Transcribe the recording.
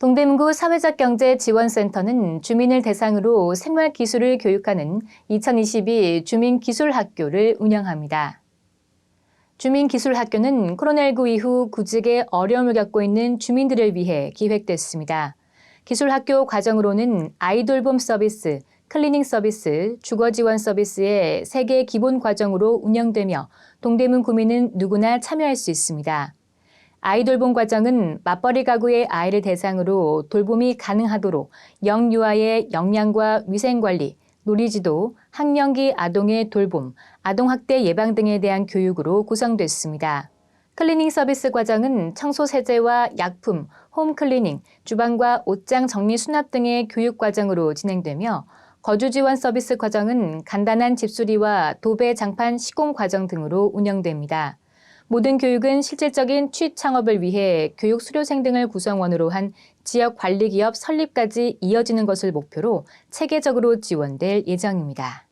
동대문구 사회적경제지원센터는 주민을 대상으로 생활기술을 교육하는 2022 주민기술학교를 운영합니다. 주민기술학교는 코로나19 이후 구직에 어려움을 겪고 있는 주민들을 위해 기획됐습니다. 기술학교 과정으로는 아이돌봄 서비스, 클리닝 서비스, 주거 지원 서비스의 세개 기본 과정으로 운영되며 동대문 구민은 누구나 참여할 수 있습니다. 아이돌봄 과정은 맞벌이 가구의 아이를 대상으로 돌봄이 가능하도록 영유아의 영양과 위생관리, 놀이지도, 학령기 아동의 돌봄, 아동학대 예방 등에 대한 교육으로 구성됐습니다. 클리닝 서비스 과정은 청소 세제와 약품, 홈 클리닝, 주방과 옷장 정리 수납 등의 교육 과정으로 진행되며 거주 지원 서비스 과정은 간단한 집수리와 도배 장판 시공 과정 등으로 운영됩니다. 모든 교육은 실질적인 취업 창업을 위해 교육 수료생 등을 구성원으로 한 지역 관리 기업 설립까지 이어지는 것을 목표로 체계적으로 지원될 예정입니다.